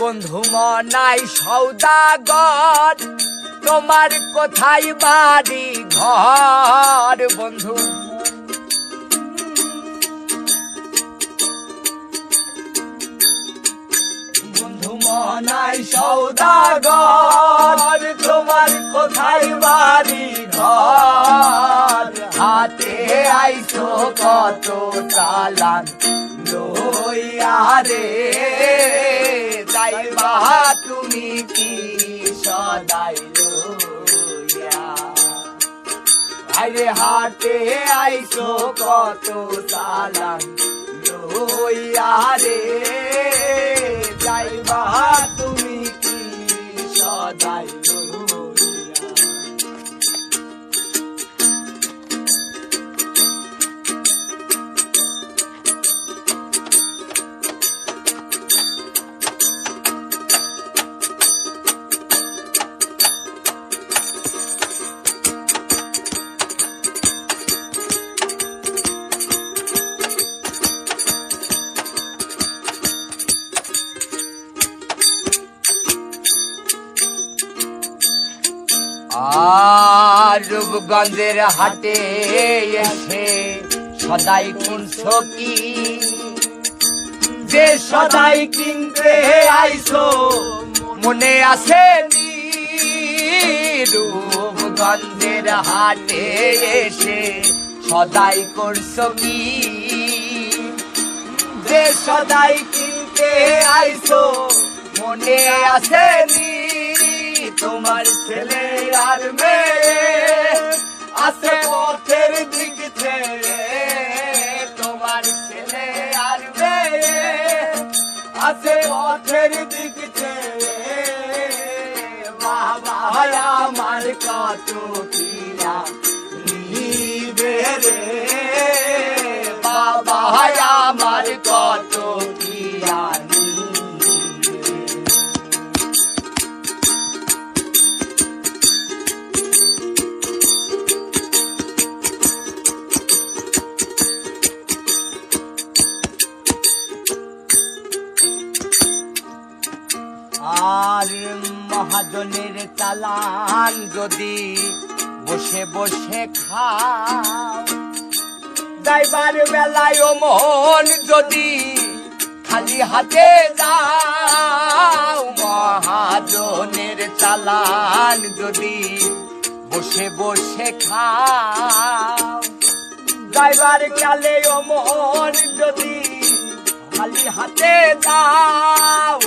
বন্ধু মনাই সৌদাগর, তোমার কোথায় বাড়ি ঘর, বন্ধু? বন্ধু মনাই সৌদাগর, তোমার কোথায় বাড়ি ঘর? হাতে আইছো কত চালান রে যাইবা তুমি কি সদাই আরে হাতে আইসো কত সালাম লইয়া রে। রূপগঞ্জের হাটে এসে সদাই কোন সকি যে সদাই কিনতে আইছো মনে আছে রূপগঞ্জের হাটে এসে সদাই করছ কি যে সদাই কিনতে আইছো মনে আছে নি তোমার ছেলে আর মেয়ে আছে পথের দিক তোমার ছেলে আর মেয়ে আছে পথের দিক ছেড়ে বাবা আমার কত কিনা নিবে রে। আর মহাজনের চালান যদি বসে বসে খাও। যাইবার বেলায় ও মন যদি খালি হাতে যাও মহাজনের চালান যদি বসে বসে খাও। যাইবার কালে ও মন যদি খালি হাতে দাও।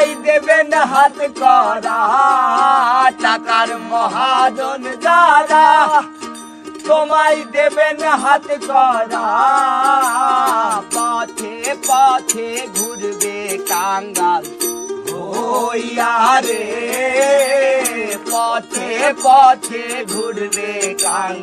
তোমায় দেবেন হাত করা, টাকার মহাজন যারা, তোমায় দেবেন হাত করা। পথে পথে ঘুরবে কাঙ্গাল রে। পথে পথে ঘুরবে কাঙ্গাল।